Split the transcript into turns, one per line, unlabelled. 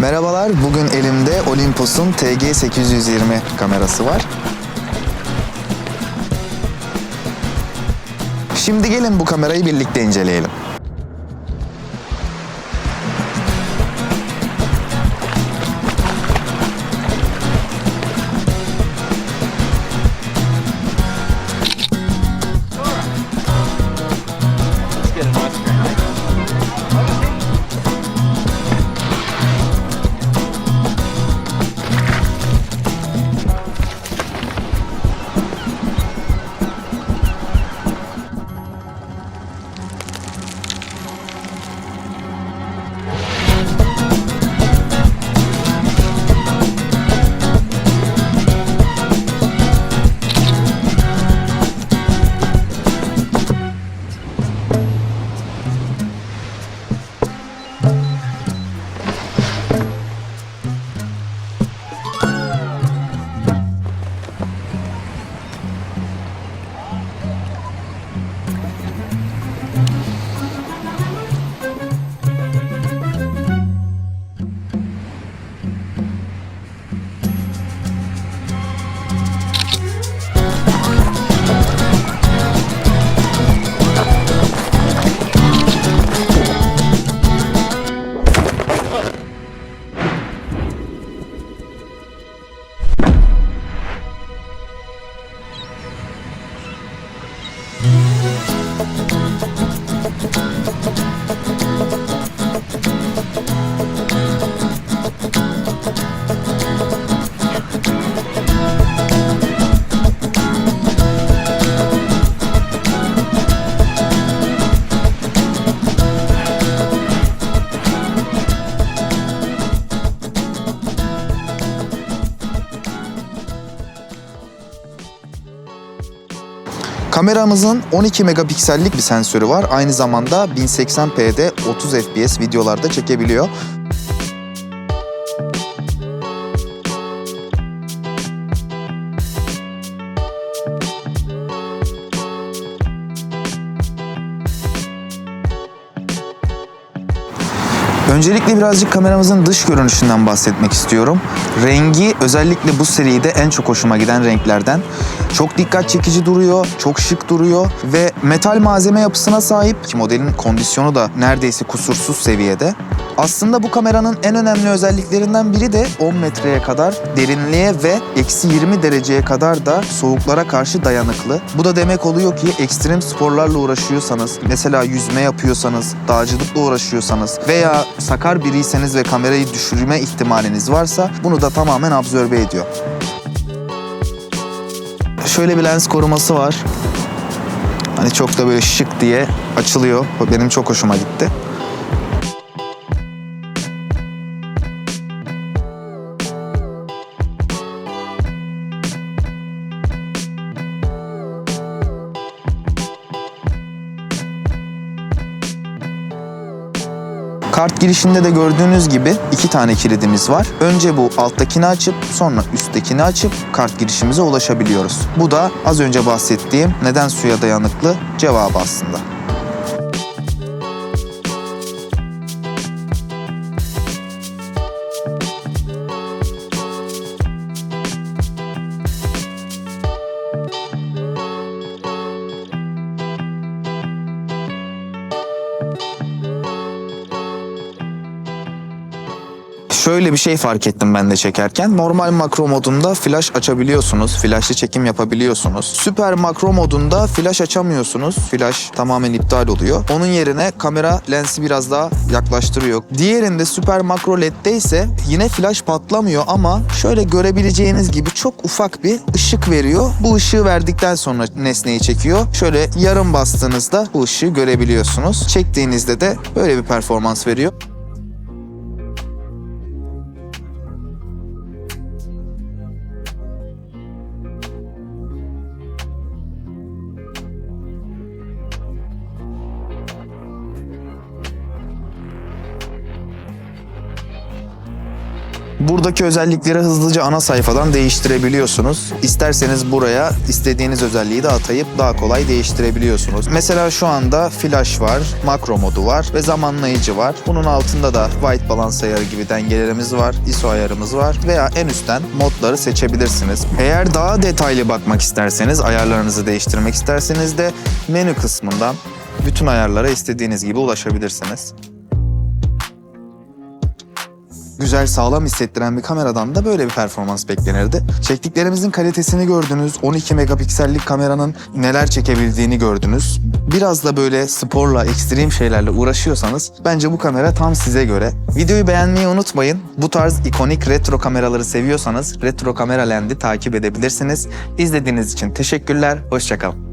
Merhabalar, bugün elimde Olympus'un TG820 kamerası var. Şimdi gelin bu kamerayı birlikte inceleyelim. Kameramızın 12 megapiksellik bir sensörü var. Aynı zamanda 1080p'de 30 fps videolarda çekebiliyor. Öncelikle birazcık kameramızın dış görünüşünden bahsetmek istiyorum. Rengi özellikle bu seride en çok hoşuma giden renklerden. Çok dikkat çekici duruyor, çok şık duruyor ve metal malzeme yapısına sahip ki modelin kondisyonu da neredeyse kusursuz seviyede. Aslında bu kameranın en önemli özelliklerinden biri de 10 metreye kadar derinliğe ve eksi 20 dereceye kadar da soğuklara karşı dayanıklı. Bu da demek oluyor ki ekstrem sporlarla uğraşıyorsanız, mesela yüzme yapıyorsanız, dağcılıkla uğraşıyorsanız veya sakar biriyseniz ve kamerayı düşürme ihtimaliniz varsa bunu da tamamen absorbe ediyor. Şöyle bir lens koruması var. Hani çok da böyle şık diye açılıyor. Benim çok hoşuma gitti. Kart girişinde de gördüğünüz gibi iki tane kilidimiz var. Önce bu alttakini açıp sonra üsttekini açıp kart girişimize ulaşabiliyoruz. Bu da az önce bahsettiğim neden suya dayanıklı cevabı aslında. Şöyle bir şey fark ettim ben de çekerken. Normal makro modunda flash açabiliyorsunuz. Flashlı çekim yapabiliyorsunuz. Süper makro modunda flash açamıyorsunuz. Flash tamamen iptal oluyor. Onun yerine kamera lensi biraz daha yaklaştırıyor. Diğerinde süper makro led'de ise yine flash patlamıyor ama şöyle görebileceğiniz gibi çok ufak bir ışık veriyor. Bu ışığı verdikten sonra nesneyi çekiyor. Şöyle yarım bastığınızda bu ışığı görebiliyorsunuz. Çektiğinizde de böyle bir performans veriyor. Buradaki özellikleri hızlıca ana sayfadan değiştirebiliyorsunuz. İsterseniz buraya istediğiniz özelliği de atayıp daha kolay değiştirebiliyorsunuz. Mesela şu anda flash var, makro modu var ve zamanlayıcı var. Bunun altında da white balance ayarı gibi dengelerimiz var, ISO ayarımız var veya en üstten modları seçebilirsiniz. Eğer daha detaylı bakmak isterseniz, ayarlarınızı değiştirmek isterseniz de menü kısmından bütün ayarlara istediğiniz gibi ulaşabilirsiniz. Güzel sağlam hissettiren bir kameradan da böyle bir performans beklenirdi. Çektiklerimizin kalitesini gördünüz. 12 megapiksellik kameranın neler çekebildiğini gördünüz. Biraz da böyle sporla, ekstrem şeylerle uğraşıyorsanız bence bu kamera tam size göre. Videoyu beğenmeyi unutmayın. Bu tarz ikonik retro kameraları seviyorsanız Retro Kamera Land'i takip edebilirsiniz. İzlediğiniz için teşekkürler. Hoşçakalın.